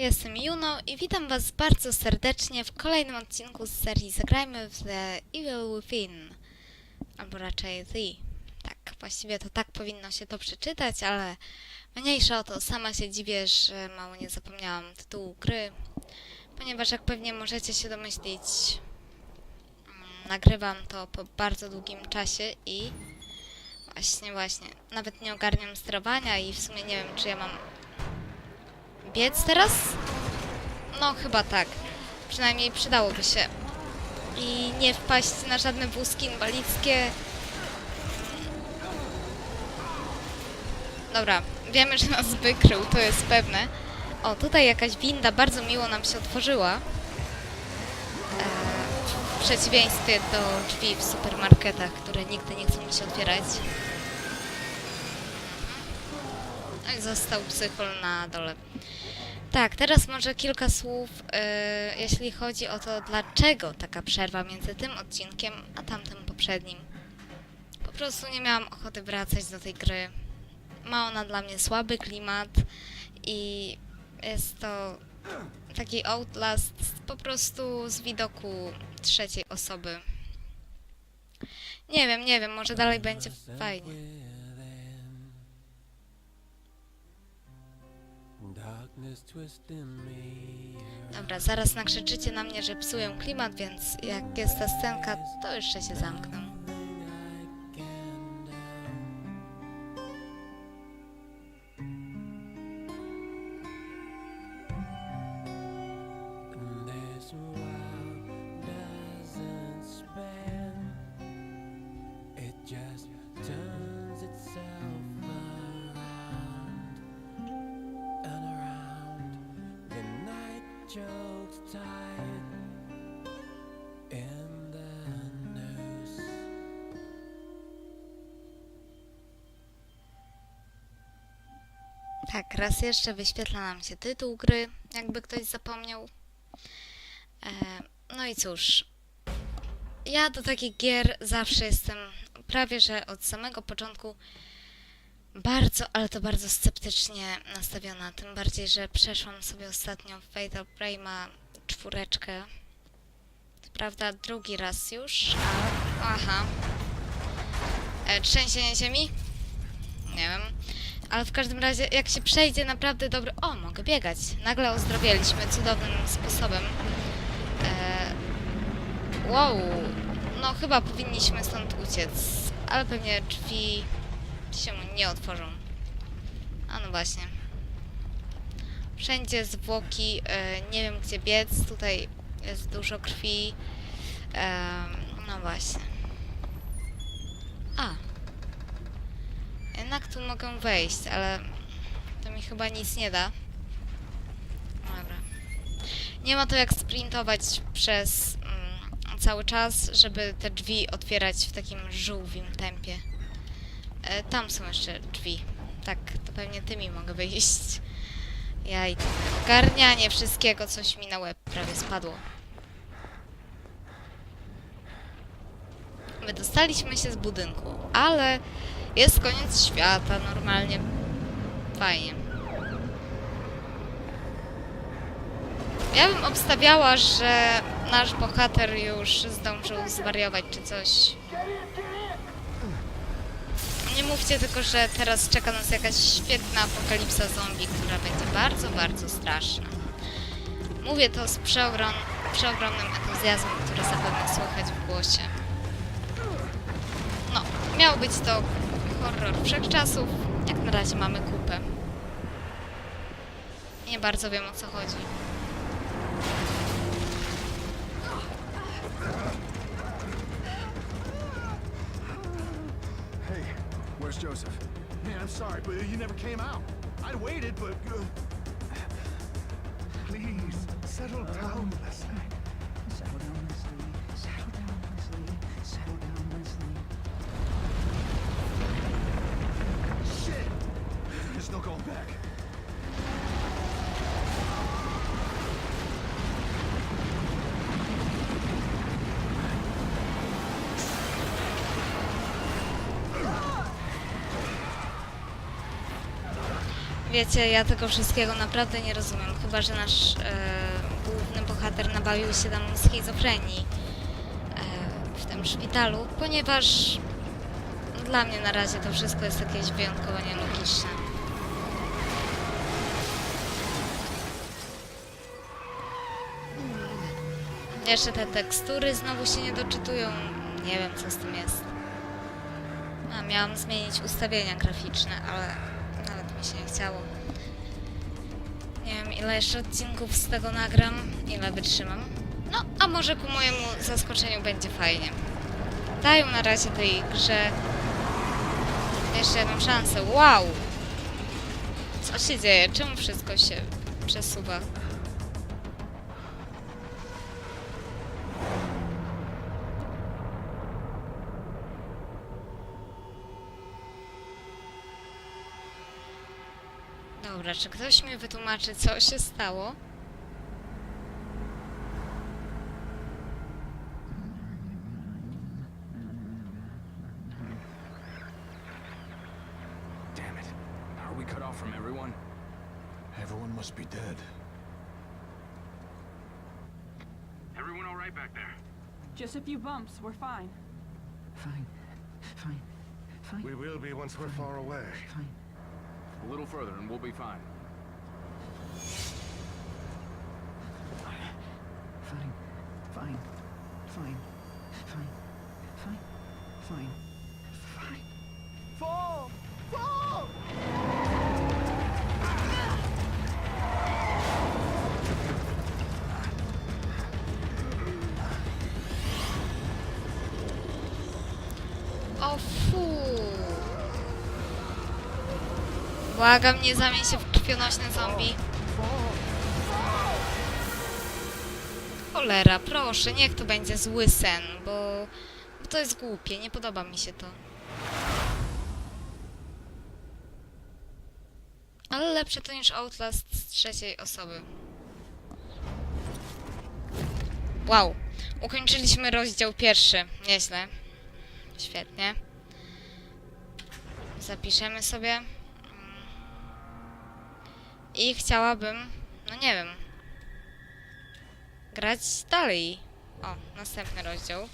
Jestem Juno i witam Was bardzo serdecznie w kolejnym odcinku z serii Zagrajmy w The Evil Within. Albo raczej The. Tak, właściwie to tak powinno się to przeczytać, ale mniejsza o to. Sama się dziwię, że mało nie zapomniałam tytułu gry, ponieważ jak pewnie możecie się domyślić, mm, nagrywam to po bardzo długim czasie i właśnie, właśnie, nawet nie ogarniam sterowania i w sumie nie wiem, czy ja mam biec teraz? No, chyba tak. Przynajmniej przydałoby się. I nie wpaść na żadne wózki inwalidzkie. Dobra, wiemy, że nas wykrył, to jest pewne. O, tutaj jakaś winda bardzo miło nam się otworzyła. E, w przeciwieństwie do drzwi w supermarketach, które nigdy nie chcą mi się otwierać. No i został psychol na dole. Tak, teraz może kilka słów, e, jeśli chodzi o to, dlaczego taka przerwa między tym odcinkiem a tamtym poprzednim. Po prostu nie miałam ochoty wracać do tej gry. Ma ona dla mnie słaby klimat i jest to taki Outlast po prostu z widoku trzeciej osoby. Nie wiem, nie wiem, może dalej będzie fajnie. Dobra, zaraz nakrzyczycie na mnie, że psują klimat, więc jak jest ta scenka, to jeszcze się zamknę. Tight in the noose. Tak, raz jeszcze wyświetla nam się tytuł gry, jakby ktoś zapomniał. E, no i cóż, ja do takich gier zawsze jestem prawie że od samego początku bardzo, ale to bardzo sceptycznie nastawiona. Tym bardziej, że przeszłam sobie ostatnio Fatal Frame'a czwóreczkę. To prawda, drugi raz już. A, aha. E, trzęsienie ziemi? Nie wiem. Ale w każdym razie, jak się przejdzie naprawdę dobry... O, mogę biegać. Nagle ozdrowieliśmy cudownym sposobem. E... Wow. No, chyba powinniśmy stąd uciec. Ale pewnie drzwi się nie otworzą. A no właśnie. Wszędzie zwłoki. E, nie wiem, gdzie biec. Tutaj jest dużo krwi. E, no właśnie. A, jednak tu mogę wejść, ale to mi chyba nic nie da. Dobra. Nie ma to jak sprintować przez mm, cały czas, żeby te drzwi otwierać w takim żółwim tempie. E, tam są jeszcze drzwi. Tak, to pewnie tymi mogę wyjść. Ja i ogarnianie wszystkiego, coś mi na łeb prawie spadło. Wydostaliśmy się z budynku, ale jest koniec świata normalnie. Fajnie. Ja bym obstawiała, że nasz bohater już zdążył zwariować czy coś. Nie mówcie tylko, że teraz czeka nas jakaś świetna apokalipsa zombie, która będzie bardzo, bardzo straszna. Mówię to z przeogrom, przeogromnym entuzjazmem, który zapewne słychać w głosie. No, miał być to horror wszechczasów. Jak na razie mamy kupę. Nie bardzo wiem o co chodzi. Joseph? Man, I'm sorry, but you never came out. I waited, but. Uh... Please, settle down, Leslie. Settle down, Leslie. Settle down, Leslie. Settle down, Leslie. Shit! There's no going back. Wiecie, ja tego wszystkiego naprawdę nie rozumiem, chyba że nasz e, główny bohater nabawił się tam schizofrenii e, w tym szpitalu, ponieważ dla mnie na razie to wszystko jest jakieś wyjątkowo nielogiczne. Jeszcze te tekstury znowu się nie doczytują. Nie wiem, co z tym jest. A, miałam zmienić ustawienia graficzne, ale mi się nie chciało. Nie wiem, ile jeszcze odcinków z tego nagram, ile wytrzymam. No, a może ku mojemu zaskoczeniu będzie fajnie. Daję na razie tej grze jeszcze jedną szansę. Wow! Co się dzieje? Czemu wszystko się przesuwa? Dobra, czy ktoś mi wytłumaczy, co się stało? Damn it. Are we cut off from everyone? Everyone must be dead. Everyone all right back there? Just a few bumps. We're fine. Fine. Fine. Fine. We will be once we're far away. Fine. A little further and we'll be fine. Fine. Fine. Fine. Fine. Fine. Fine. Błagam, nie zamień się w krwionośne zombie. Cholera, proszę, niech to będzie zły sen, bo, bo to jest głupie, nie podoba mi się to. Ale lepsze to niż Outlast z trzeciej osoby. Wow, ukończyliśmy rozdział pierwszy, nieźle. Świetnie. Zapiszemy sobie. I chciałabym, no nie wiem, grać dalej. O, następny rozdział.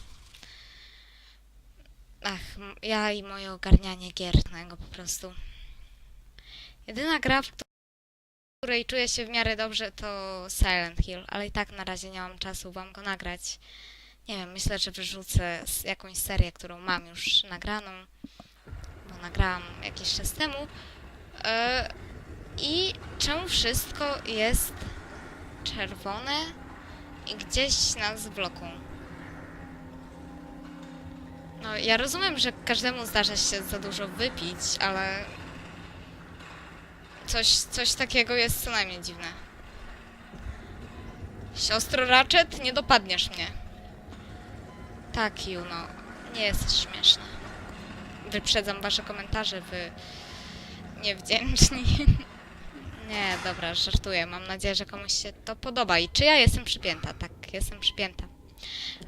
Ach, ja i moje ogarnianie gier na niego po prostu. Jedyna gra, w której czuję się w miarę dobrze, to Silent Hill, ale i tak na razie nie mam czasu wam go nagrać. Nie wiem, myślę, że wyrzucę jakąś serię, którą mam już nagraną, bo nagrałam jakiś czas temu. E, I czemu wszystko jest czerwone i gdzieś nas bloką? No, ja rozumiem, że każdemu zdarza się za dużo wypić, ale coś, coś takiego jest co najmniej dziwne. Siostro Ratchet, nie dopadniesz mnie. Tak, Juno. Nie jesteś śmieszna. Wyprzedzam wasze komentarze, wy... niewdzięczni. Nie, dobra, żartuję. Mam nadzieję, że komuś się to podoba. I czy ja jestem przypięta? Tak, jestem przypięta.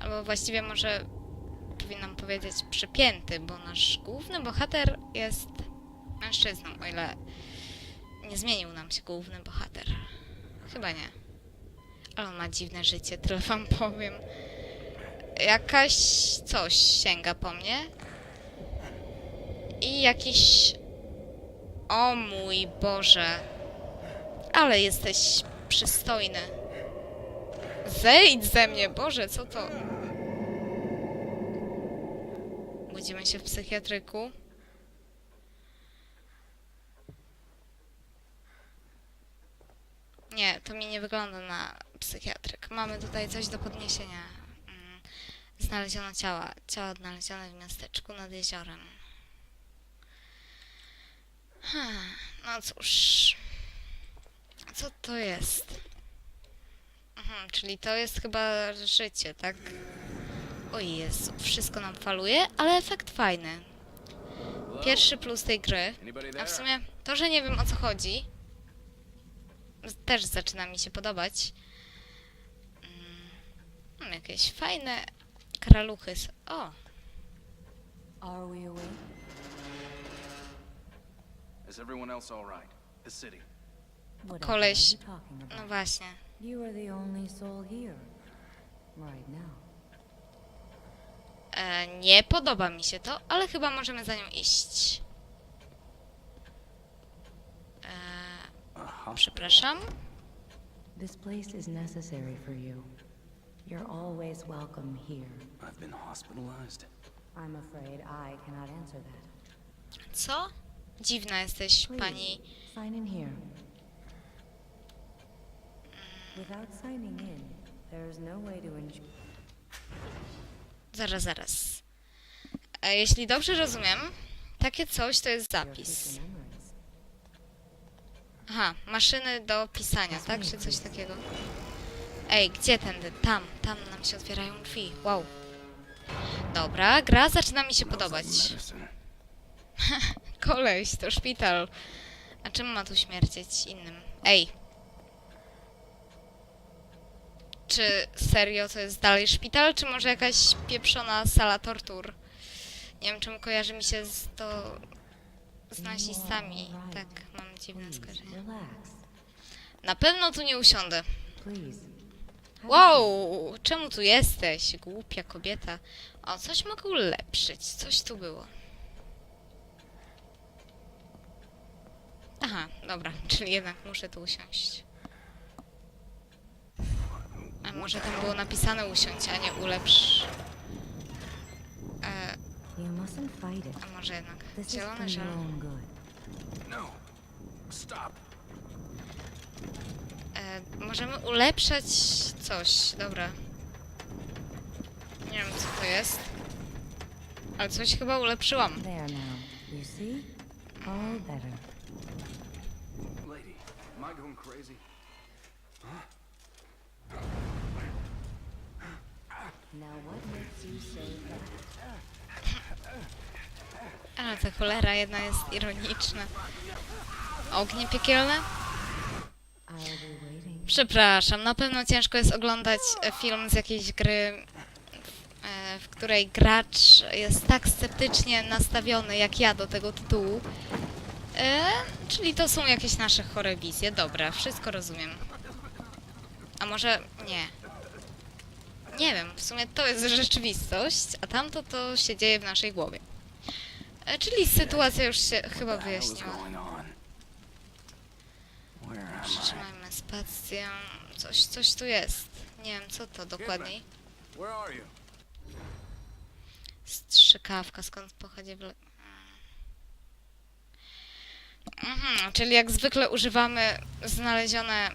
Albo właściwie może powinnam powiedzieć przypięty, bo nasz główny bohater jest mężczyzną, o ile nie zmienił nam się główny bohater. Chyba nie. Ale on ma dziwne życie, tyle wam powiem jakaś coś sięga po mnie. I jakiś. O mój Boże. Ale jesteś przystojny. Zejdź ze mnie, Boże, co to? Budzimy się w psychiatryku. Nie, to mi nie wygląda na psychiatryk. Mamy tutaj coś do podniesienia. Mm. Znaleziono ciała. Ciała odnalezione w miasteczku nad jeziorem. Hmm, no cóż. Co to jest? Mhm, czyli to jest chyba życie, tak? O Jezu, wszystko nam faluje, ale efekt fajny. Pierwszy plus tej gry. A w sumie to, że nie wiem o co chodzi, z- też zaczyna mi się podobać. Mm, Mam jakieś fajne kraluchy. s- O, Are we awake? Is everyone else all right? the city. Koleś. No właśnie. E, nie podoba mi się to, ale chyba możemy za nią iść. E, przepraszam. This place is necessary for you. You're always welcome here. I've been hospitalized. I'm afraid I cannot answer that. Co? Dziwna jesteś, Please, pani. sign in here. Without signing in, there is no way to ensure. Zaraz, zaraz. E, jeśli dobrze rozumiem, takie coś to jest zapis. Aha, maszyny do pisania, tak? Czy coś takiego? Ej, gdzie tędy? Tam, tam nam się otwierają drzwi. Wow. Dobra, gra zaczyna mi się podobać. Koleś, to szpital. A czym ma tu śmierdzieć innym? Ej. Czy serio to jest dalej szpital, czy może jakaś pieprzona sala tortur? Nie wiem, czemu kojarzy mi się z to... z nazistami. Tak, mam dziwne skojarzenie. Na pewno tu nie usiądę. Wow, czemu tu jesteś, głupia kobieta? O, coś mogę ulepszyć, coś tu było. Aha, dobra, czyli jednak muszę tu usiąść. Może tam było napisane usiąść, a nie ulepsz... E, You mustn't fight it. a może jednak This is for zielony your żel. own good. No. Stop. E, możemy ulepszać coś, dobra. Nie wiem co to jest. Ale coś chyba ulepszyłam. There now. You see? All better. Lady, am I going crazy? Now what makes you say that? Ale ta cholera jedna jest ironiczna. Ognie piekielne? Przepraszam, na pewno ciężko jest oglądać film z jakiejś gry, e, w której gracz jest tak sceptycznie nastawiony jak ja do tego tytułu. E, czyli to są jakieś nasze chore wizje. Dobra, wszystko rozumiem. A może nie. Nie wiem, w sumie to jest rzeczywistość, a tamto to się dzieje w naszej głowie. E, czyli sytuacja już się chyba wyjaśniła. Przytrzymajmy spację. Coś, coś tu jest. Nie wiem, co to dokładniej. Where are you? Strzykawka, skąd pochodzi w... Mhm, czyli jak zwykle używamy znalezione!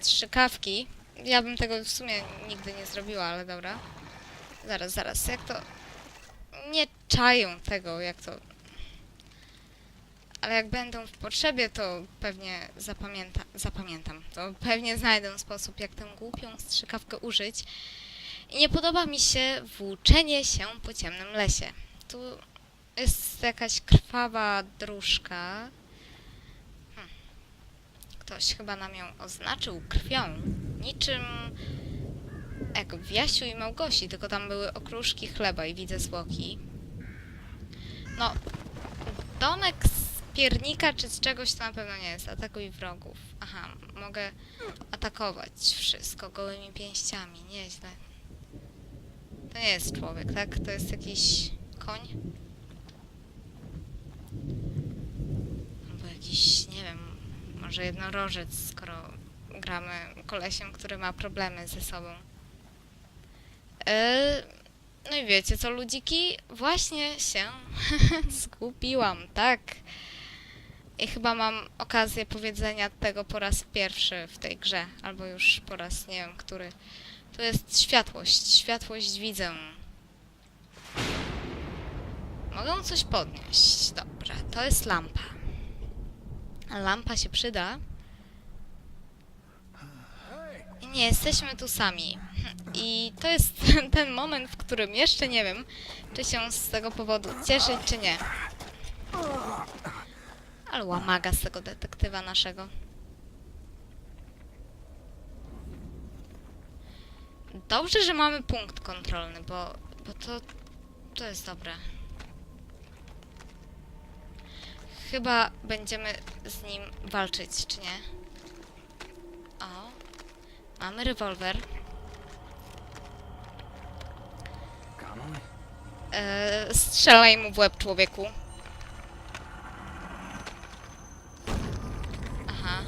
Strzykawki. Ja bym tego w sumie nigdy nie zrobiła, ale dobra. Zaraz, zaraz, jak to... Nie czają tego, jak to... Ale jak będą w potrzebie, to pewnie zapamięta, zapamiętam. To pewnie znajdę sposób, jak tę głupią strzykawkę użyć. I nie podoba mi się włóczenie się po ciemnym lesie. Tu jest jakaś krwawa dróżka. Ktoś chyba nam ją oznaczył krwią. Niczym jak w Jasiu i Małgosi, tylko tam były okruszki chleba i widzę zwłoki. No, domek z piernika czy z czegoś to na pewno nie jest. Atakuj wrogów. Aha, mogę atakować wszystko gołymi pięściami. Nieźle. To nie jest człowiek, tak? To jest jakiś koń? Albo jakiś, nie wiem, może jednorożec, skoro gramy kolesiem, który ma problemy ze sobą. Yy, no i wiecie co, ludziki? Właśnie się zgubiłam, tak? I chyba mam okazję powiedzenia tego po raz pierwszy w tej grze, albo już po raz nie wiem, który. To jest światłość. Światłość widzę. Mogę coś podnieść. Dobra, to jest lampa. Lampa się przyda. I nie jesteśmy tu sami. I to jest ten moment, w którym jeszcze nie wiem, czy się z tego powodu cieszyć, czy nie. Ale łamaga z tego detektywa naszego. Dobrze, że mamy punkt kontrolny, bo, bo to, to jest dobre. Chyba będziemy z nim walczyć, czy nie? O, mamy rewolwer. Connolly? E, strzelaj mu w łeb, człowieku. Aha.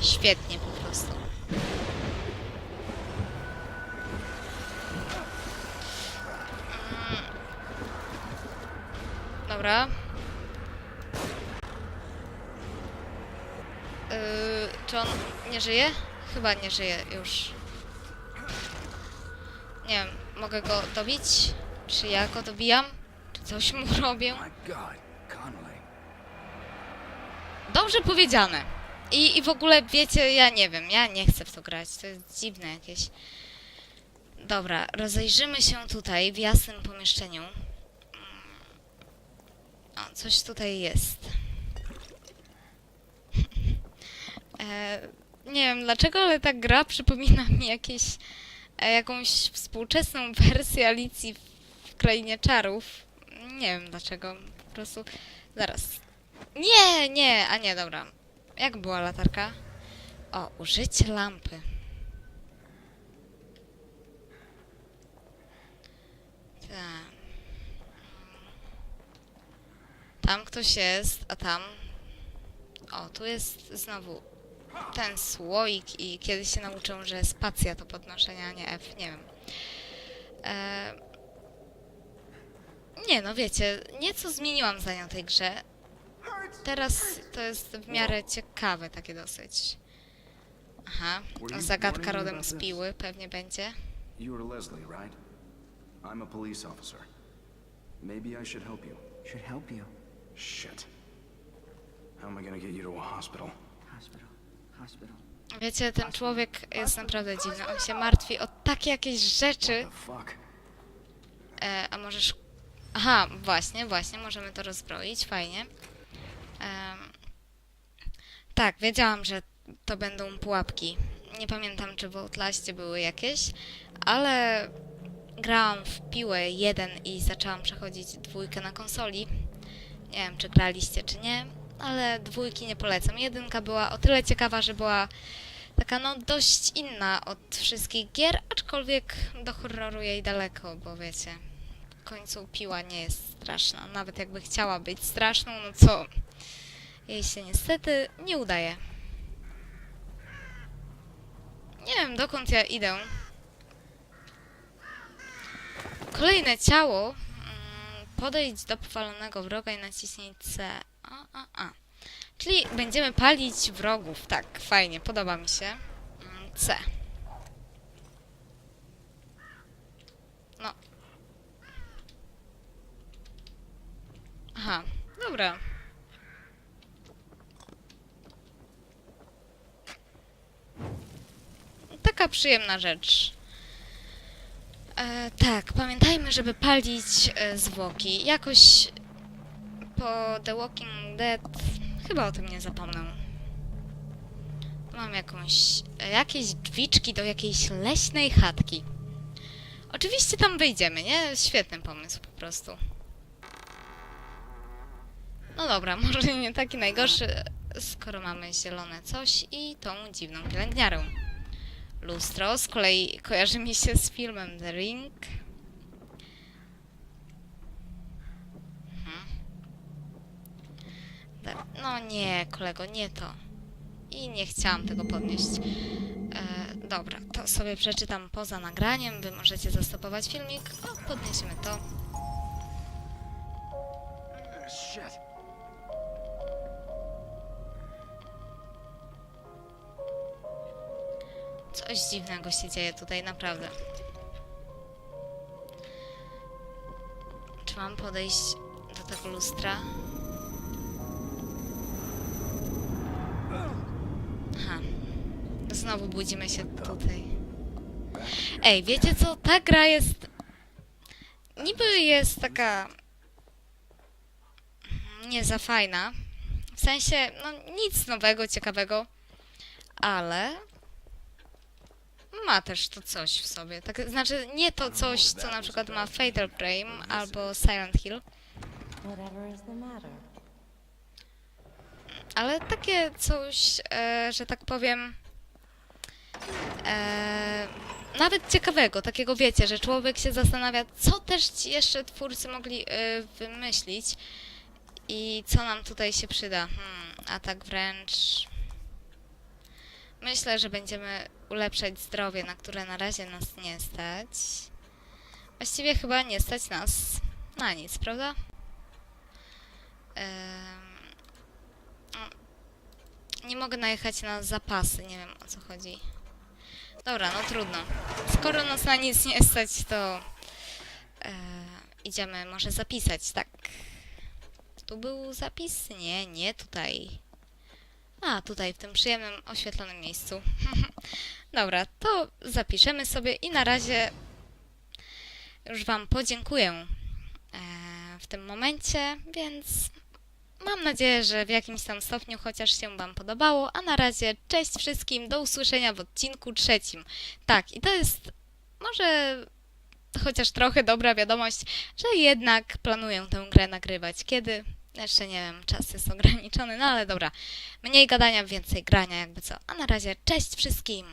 Świetnie po prostu. Dobra. Yy, czy on nie żyje? Chyba nie żyje już. Nie wiem, mogę go dobić? Czy ja go dobijam? Czy coś mu robię? Dobrze powiedziane. I, I w ogóle wiecie, ja nie wiem, ja nie chcę w to grać, to jest dziwne jakieś. Dobra, rozejrzymy się tutaj w jasnym pomieszczeniu. O, coś tutaj jest. e, nie wiem dlaczego, ale ta gra przypomina mi jakieś, e, jakąś współczesną wersję Alicji w Krainie Czarów. Nie wiem dlaczego, po prostu... Zaraz. Nie, nie, a nie, dobra. Jak była latarka? O, użycie lampy. Tak. Tam ktoś jest, a tam... O, tu jest znowu ten słoik i kiedyś się nauczę, że spacja to podnoszenie, a nie F, nie wiem. E... Nie, no wiecie, nieco zmieniłam zdanie o tej grze. Teraz to jest w miarę ciekawe takie dosyć. Aha, zagadka rodem z piły pewnie będzie. You are Leslie, right? I'm a police officer. Maybe I should help you. Should help you. Shit. How am I gonna get you to a hospital? Hospital. Hospital. Wiecie, ten człowiek jest naprawdę dziwny. On się martwi o takie jakieś rzeczy. The fuck? E, a możesz... Aha, właśnie, właśnie, możemy to rozbroić, fajnie. Em, tak, wiedziałam, że to będą pułapki. Nie pamiętam, czy w Outlaście były jakieś, ale grałam w piłę 1 i zaczęłam przechodzić dwójkę na konsoli. Nie wiem, czy graliście, czy nie, ale dwójki nie polecam. Jedynka była o tyle ciekawa, że była taka no dość inna od wszystkich gier, aczkolwiek do horroru jej daleko, bo wiecie, w końcu piła nie jest straszna. Nawet jakby chciała być straszną, no co jej się niestety nie udaje. Nie wiem, dokąd ja idę. Kolejne ciało. Podejdź do powalonego wroga i naciśnij C. A, a, a. Czyli będziemy palić wrogów. Tak, fajnie, podoba mi się. Mm, C. No. Aha, dobra. Taka przyjemna rzecz. E, tak, pamiętajmy, żeby palić e, zwłoki. Jakoś po The Walking Dead chyba o tym nie zapomnę. Mam jakąś, e, jakieś drzwiczki do jakiejś leśnej chatki. Oczywiście tam wejdziemy, nie? Świetny pomysł po prostu. No dobra, może nie taki najgorszy, skoro mamy zielone coś i tą dziwną pielęgniarę. Lustro z kolei kojarzy mi się z filmem The Ring. Da- No nie, kolego, nie to. I nie chciałam tego podnieść. E, dobra, to sobie przeczytam poza nagraniem. Wy możecie zastopować filmik. O, podniesiemy to. Shit. Coś dziwnego się dzieje tutaj, naprawdę. Czy mam podejść do tego lustra? Aha. Znowu budzimy się tutaj. Ej, wiecie co? Ta gra jest... Niby jest taka... Nie za fajna. W sensie, no nic nowego, ciekawego. Ale ma też to coś w sobie. Tak, znaczy nie to coś, co na przykład ma Fatal Frame albo Silent Hill. Whatever is the matter? Ale takie coś, e, że tak powiem, e, nawet ciekawego, takiego wiecie, że człowiek się zastanawia, co też ci jeszcze twórcy mogli e, wymyślić i co nam tutaj się przyda. Hmm, a tak wręcz. Myślę, że będziemy ulepszać zdrowie, na które na razie nas nie stać. Właściwie chyba nie stać nas na nic, prawda? Em, nie mogę najechać na zapasy, nie wiem o co chodzi. Dobra, no trudno. Skoro nas na nic nie stać, to e, idziemy może zapisać, tak. Tu był zapis? Nie, nie tutaj. A, tutaj, w tym przyjemnym, oświetlonym miejscu. Dobra, to zapiszemy sobie i na razie już Wam podziękuję e, w tym momencie, więc Mam nadzieję, że w jakimś tam stopniu chociaż się Wam podobało, a na razie cześć wszystkim, do usłyszenia w odcinku trzecim. Tak, i to jest może chociaż trochę dobra wiadomość, że jednak planuję tę grę nagrywać. Kiedy? Jeszcze nie wiem, czas jest ograniczony, no ale dobra. Mniej gadania, więcej grania, jakby co. A na razie cześć wszystkim!